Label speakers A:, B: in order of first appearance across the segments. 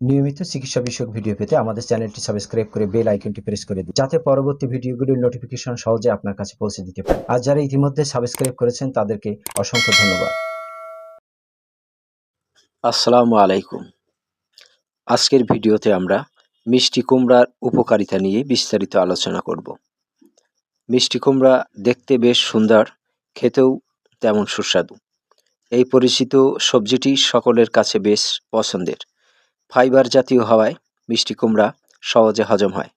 A: নিয়মিত চিকিৎসা বিষয়ক ভিডিও পেতে আমাদের চ্যানেলটি সাবস্ক্রাইব করে বেল আইকনটি প্রেস করে দিন, যাতে পরবর্তী ভিডিওগুলির নোটিফিকেশন সহজে আপনার কাছে পৌঁছে দিতে পারে। আর যারা ইতিমধ্যে সাবস্ক্রাইব করেছেন, তাদেরকে অসংখ্য ধন্যবাদ।
B: আসসালামু আলাইকুম। আজকের ভিডিওতে আমরা মিষ্টি কুমড়ার উপকারিতা নিয়ে বিস্তারিত আলোচনা করব। মিষ্টি কুমড়া দেখতে বেশ সুন্দর, খেতেও তেমন সুস্বাদু। এই পরিচিত সবজিটি সকলের কাছে বেশ পছন্দের। ফাইবার জাতীয় হওয়ায় মিষ্টি কুমড়া সহজে হজম হয়।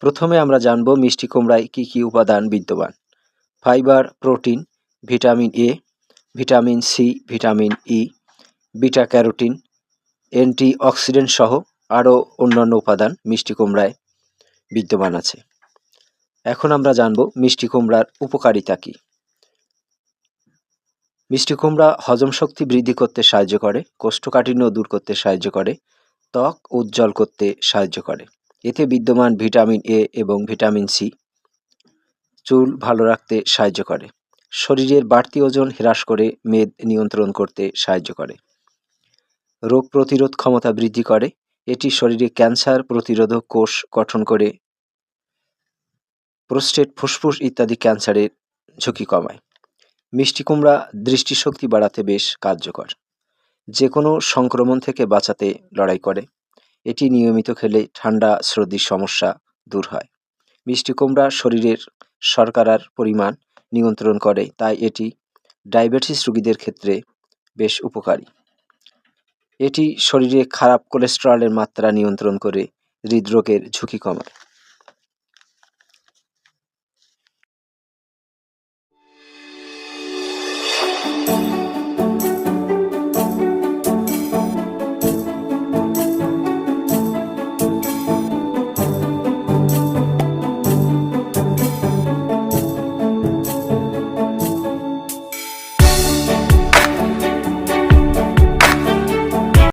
B: প্রথমে আমরা জানব মিষ্টি কুমড়ায় কী কী উপাদান বিদ্যমান। Fibre, protein, vitamin A, vitamin C, vitamin E beta carotene antioxidant সহ আরও অন্যান্য উপাদান মিষ্টি কুমড়ায় বিদ্যমান আছে। এখন আমরা জানব মিষ্টি কুমড়ার উপকারিতা কী। মিষ্টি কুমড়া হজম শক্তি বৃদ্ধি করতে সাহায্য করে, কোষ্ঠকাঠিন্য দূর করতে সাহায্য করে, ত্বক উজ্জ্বল করতে সাহায্য করে। এতে বিদ্যমান ভিটামিন এ এবং ভিটামিন সি চুল ভালো রাখতে সাহায্য করে। শরীরের বাড়তি ওজন হ্রাস করে মেদ নিয়ন্ত্রণ করতে সাহায্য করে। রোগ প্রতিরোধ ক্ষমতা বৃদ্ধি করে। এটি শরীরে ক্যান্সার প্রতিরোধক কোষ গঠন করে, প্রোস্টেট, ফুসফুস ইত্যাদি ক্যান্সারের ঝুঁকি কমায়। মিষ্টি কুমড়া দৃষ্টিশক্তি বাড়াতে বেশ কার্যকর। যে কোনো সংক্রমণ থেকে বাঁচাতে লড়াই করে। এটি নিয়মিত খেলে ঠান্ডা, সর্দির সমস্যা দূর হয়। মিষ্টি কুমড়া শরীরের শর্করার পরিমাণ নিয়ন্ত্রণ করে, তাই এটি ডায়াবেটিস রোগীদের ক্ষেত্রে বেশ উপকারী। এটি শরীরে খারাপ কোলেস্টেরলের মাত্রা নিয়ন্ত্রণ করে, হৃদরোগের ঝুঁকি কমায়।